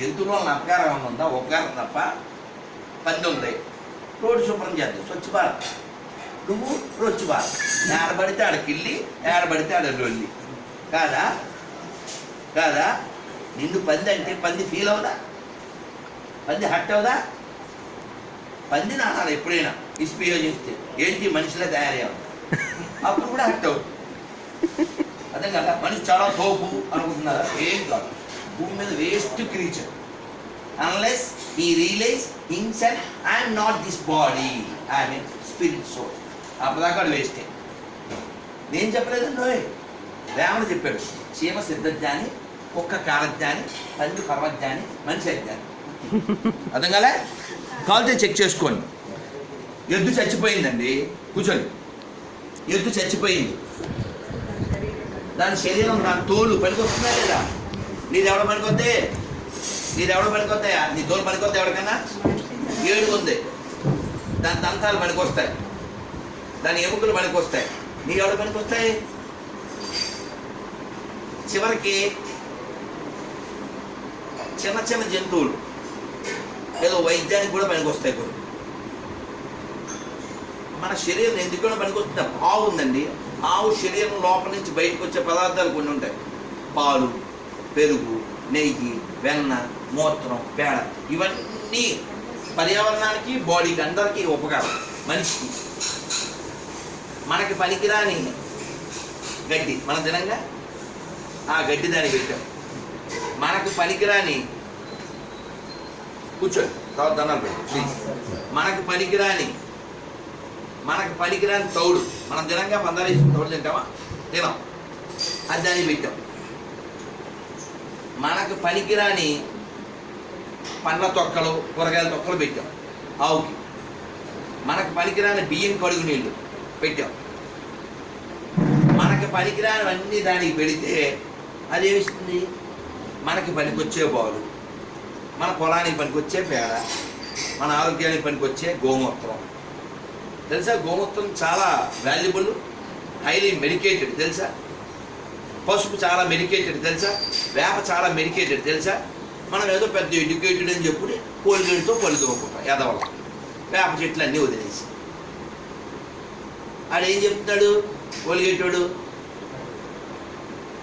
జంతువులో జంతువుల ఏమైనా ఉందా? ఉపకారం తప్ప పంది ఉంది. రోడ్డు శుభ్రం చేద్దాం. స్వచ్ఛ భారత్. నువ్వు స్వచ్ఛ భారత్. ఏడబడితే ఆడకిల్లి ఏడబడితే ఆడ కాదా? కాదా? నిన్ను పంది అంటే పంది ఫీల్ అవుదా? పంది హట్ అవుదా? పంది నానాలి ఎప్పుడైనా ఇస్పియో చేస్తే ఏంటి మనిషిలా తయారయ్యావు? అప్పుడు కూడా హట్ అవుతుంది అదే కదా? మనిషి చాలా తోపు అనుకుంటున్నారా? ఏం కాదు. భూమి మీద waste creature unless he realize himself I am not this body I mean spirit soul అప్పటిదాకా వాడు వేస్టే నేను చెప్పలేదండి ఓయ్. రాముడు చెప్పాడు చీమ సిద్ధజ్ఞాని కుక్క కాలజ్ఞాని పంది పర్వజ్ఞాని మనిషి అజ్ఞాని. అర్థం కాలే? కాల్తే చెక్ చేసుకోండి. ఎద్దు చచ్చిపోయిందండి. కూర్చోండి. ఎద్దు చచ్చిపోయింది. దాని శరీరం దాని తోలు పనికొస్తుందా లేదా నీది ఎవడ పనికొద్దే? నీది ఎవడ పనికొస్తాయా నీ తోలు పనికొద్ది ఎవరికైనా? ఏడుకుంది. దాని దంతాలు పనికొస్తాయి. దాని ఎముకలు పనికొస్తాయి. నీ ఎవడ పనికొస్తాయి? చివరికి చిన్న చిన్న జంతువులు. ఏదో వైద్యానికి కూడా పనికొస్తాయి కొన్ని. మన శరీరం ఎందుకైనా పనికొస్తుంది? ఆవు ఉందండి. ఆవు శరీరం లోపల నుంచి బయటకు వచ్చే పదార్థాలు కొన్ని ఉంటాయి. పాలు పెరుగు నెయ్యి వెన్న మూత్రం పేడ ఇవన్నీ పర్యావరణానికి బాడీకి అందరికీ ఉపకారం. మనిషికి. మనకి పనికిరాని గడ్డి. మన తినంగా ఆ గడ్డి దాన్ని పెట్టాం. మనకు పనికిరాని కూర్చోండి. తర్వాత దండాలు పెట్టండి ప్లీజ్ మనకు పనికిరాని మనకు పనికిరాని తౌడు. మనం తినంగా పందాలు తౌడు తింటామా? తినాం. అది దాన్ని పెట్టాం. మనకు పనికిరాని పండ్ల తొక్కలు కూరగాయల తొక్కలు పెట్టాం. ఆవుకి. మనకు పనికిరాని బియ్యం కడుగు నీళ్ళు పెట్టాం. మనకి పనికిరానివన్నీ దానికి పెడితే అది ఏమిస్తుంది మనకి పనికొచ్చే బాలు మన పొలానికి పనికొచ్చే పేడ. మన ఆరోగ్యానికి పనికొచ్చే గోమూత్రం. తెలుసా? గోమూత్రం చాలా వాల్యుబుల్ హైలీ మెడికేటెడ్ తెలుసా? పసుపు చాలా మెడికేటెడ్ తెలుసా? వేప చాలా మెడికేటెడ్ తెలుసా? మనం ఏదో పెద్ద ఎడ్యుకేటెడ్ అని చెప్పుడు కోలిగేటుతో పళ్ళు తోముకుంటాం ఎదవల వేప చెట్లు అన్నీ వదిలేసి. ఆడేం చెప్తున్నాడు? కోలిగేటోడు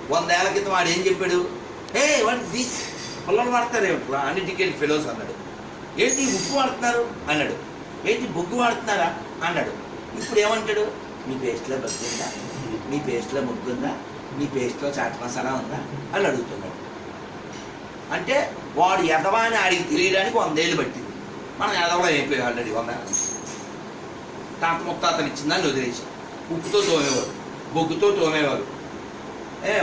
వందేళ్ళ క్రితం వాడు ఏం చెప్పాడు? ఏ వాడు దీస్ పిల్లలు వాడతారు ఏమిటి అన్నిటికెళ్ళి ఫెలోస్ అన్నాడు. ఏంటి ఉప్పు వాడుతున్నారు? అన్నాడు. ఏంటి బొగ్గు వాడుతున్నారా? అన్నాడు. ఇప్పుడు ఏమంటాడు? మీ పేస్ట్లో బగ్గుందా మీ పేస్ట్లో ముగ్గుందా? నీ పేస్ట్లో చాట్ మసాలా ఉందా అని అడుగుతున్నాడు. అంటే వాడు ఎదవా అని ఆడికి తెలియడానికి వందేళ్ళు పట్టింది. మనం ఎదవడం అయిపోయాం ఆల్రెడీ వంద? తాత అతను ఇచ్చిందని వదిలేసి ఉప్పుతో తోమేవారు బొగ్గుతో తోమేవారు ఏ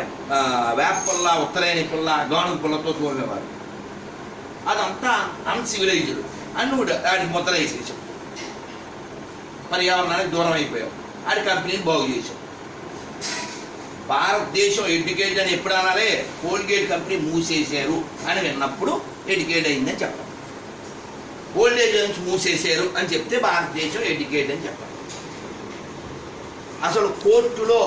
వేప పుల్ల ఉత్తరేణి పుల్ల గాను పుల్లతో తోమేవారు. అదంతా అన్సివిలైజ్డ్. అని నువ్వు ఆడికి ముద్ర వేసేసావు పర్యావరణానికి దూరం అయిపోయావు ఆడి కంపెనీని బాగు చేసావు భారతదేశం ఎడ్యుకేట్ అని ఎప్పుడు అనాలే? కోల్గేట్ కంపెనీ మూసేశారు అని విన్నప్పుడు ఎడ్యుకేట్ అయిందని చెప్పాలి. ఓల్డేజ్ నుంచి మూసేశారు అని చెప్తే భారతదేశం ఎడ్యుకేట్ అని చెప్పాలి. అసలు కోర్టులో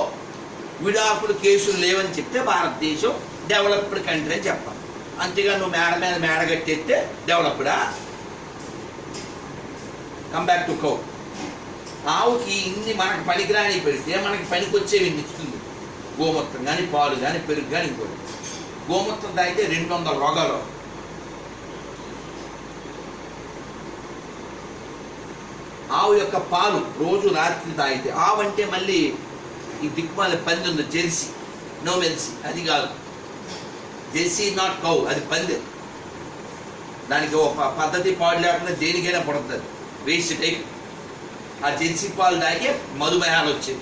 విడాకులు కేసులు లేవని చెప్తే భారతదేశం డెవలప్డ్ కంట్రీ అని చెప్పాలి. అంతేగా నువ్వు మేడ మీద మేడ కట్టేస్తే డెవలప్డా కమ్ బ్యాక్ టు కౌ ఆవుకి ఇన్ని మనకి పనికిరాని పెడితే మనకి పనికొచ్చేవి ఇస్తుంది గోమూత్రం కానీ పాలు కానీ పెరుగు కానీ ఇంకోటి. గోమూత్రం తాగితే రెండు వందల రోగాలు ఆవు యొక్క పాలు రోజు రాత్రి తాగితే ఆవు అంటే మళ్ళీ ఈ దిక్కుమాల పంది ఉంది జెర్సీ. నో మెల్సీ అది కాదు. జెర్సీ నాట్ కౌ అది పంది. దానికి ఒక పద్ధతి పాడు లేకుండా దేనికైనా పడుతుంది వేస్ట్ టైప్ ఆ జెర్సీ పాలు తాగే మధుమేహాలు వచ్చేది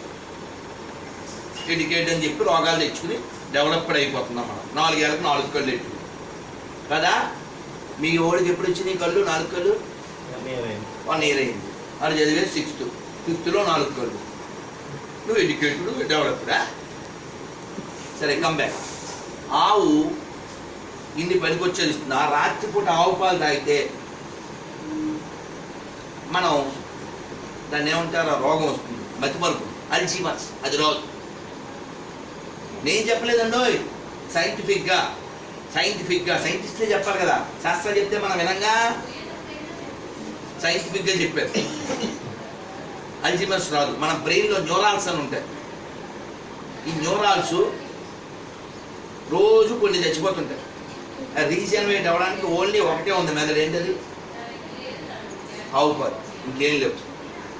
ఎడ్యుకేట్ అని చెప్పి రోగాలు తెచ్చుకుని డెవలప్డ్ అయిపోతున్నాం మనం. నాలుగేళ్ళకి నాలుగు కళ్ళు ఎట్టు. కదా? మీ ఓడికి ఎప్పుడు వచ్చినాయి కళ్ళు? నాలుగు కళ్ళు? వన్ ఇయర్ అయింది. అది చదివే సిక్స్త్. ఫిఫ్త్లో నాలుగు కళ్ళు. నువ్వు ఎడ్యుకేటెడ్ డెవలప్డా సరే కమ్ బ్యాక్ ఆవు ఇన్ని పనికొచ్చేది ఇస్తుంది? ఆ రాత్రిపూట ఆవు పాలు తాగితే మనం దాన్ని ఏమంటారు? రోగం వస్తుంది. మతిమరుపు అల్జీమర్స్. అది రోగం. నేను చెప్పలేదండో సైంటిఫిక్గా సైంటిఫిక్గా సైంటిస్టే చెప్పాలి కదా. శాస్త్రం చెప్తే మనం వినంగా? సైంటిఫిక్గా చెప్పారు. అల్జిమర్స్ రాదు. మన బ్రెయిన్లో న్యూరాల్స్ అని ఉంటాయి. ఈ న్యూరాల్స్ రోజు కొన్ని చచ్చిపోతుంటాయి. రీజనరేట్ అవ్వడానికి ఓన్లీ ఒకటే ఉంది మెదడు. ఏంటది? అవుపారు ఇంకేం లేవు.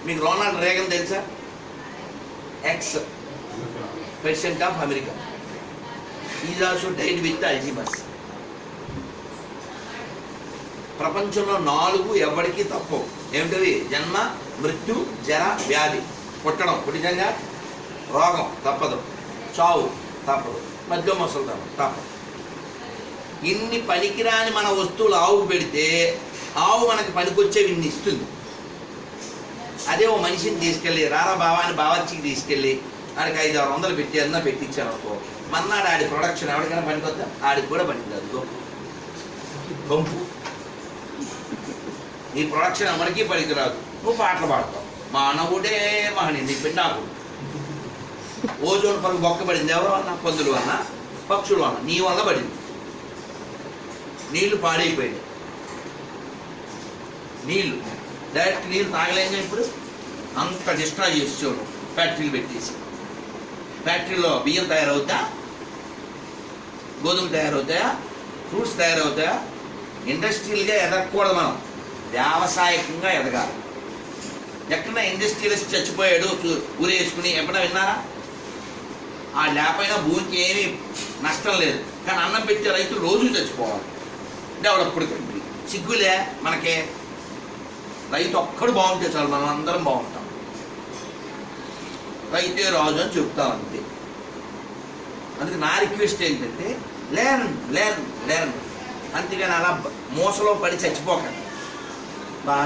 మీకు రోనాల్డ్ రేగన్ తెలుసా? Ex president of America is also died with Alzheimer's ప్రపంచంలో నాలుగు ఎవరికి తప్పవు ఏమిటవి జన్మ మృత్యు జర వ్యాధి. పుట్టడం. పుట్టిజంగా రోగం. తప్పదు. చావు. తప్పదు. మధ్య మొసలు తప్పదు. ఇన్ని పనికిరాని మన వస్తువులు ఆవుకు పెడితే ఆవు మనకి పనికొచ్చేవి ఇన్ని ఇస్తుంది. అదే ఓ మనిషిని తీసుకెళ్ళి రారా బావాని బావర్చికి తీసుకెళ్ళి ఆడికి ఐదు ఆరు వందలు పెట్టి అన్నా పెట్టించాను అనుకో మన్నాడు ఆడి ప్రొడక్షన్ ఎవరికైనా పనికొద్దా? ఆడికి కూడా పనికిరాదు. గొప్ప. పంపు నీ ప్రొడక్షన్ ఎవరికి పనికిరాదు. నువ్వు పాటలు పాడతావు. మానవుడే మహని నీ పిండాకుడు. ఓజోన్ పరుగు బొక్క పడింది ఎవరు అన్నా? పందులు అన్నా పక్షులు అన్నా. నీ వల్ల పడింది. నీళ్ళు పాడైపోయింది నీళ్ళు. డైరెక్ట్ నీళ్ళు తాగలేక ఇప్పుడు? అంత డిస్ట్రాయ్ చేసేవాడు ఫ్యాక్టరీలు పెట్టేసి. ఫ్యాక్టరీలో బియ్యం తయారవుతా? గోధుమ తయారవుతాయా ఫ్రూట్స్ తయారవుతాయా ఇండస్ట్రియల్గా ఎదగకూడదు మనం. వ్యావసాయకంగా ఎదగాలి. ఎక్కడ ఇండస్ట్రియలిస్ట్ చచ్చిపోయాడు ఊరేసుకుని ఎప్పుడైనా విన్నారా? ఆ లేకపోయినా భూమికి ఏమీ నష్టం లేదు. కానీ అన్నం పెట్టే రైతు రోజు చచ్చిపోవాలి. డెవలప్డ్ కంట్రీ సిగ్గులే మనకే. రైతు ఒక్కడు బాగుంటే చాలు మనం అందరం బాగుంటాం. రైతే రాజు అని చెప్తా ఉంది. అందుకే నా రిక్వెస్ట్ ఏంటంటే లేన్ లేన్ లేన్ అంతేగాని అలా మోసలో పడి చచ్చిపోకండి. బాగా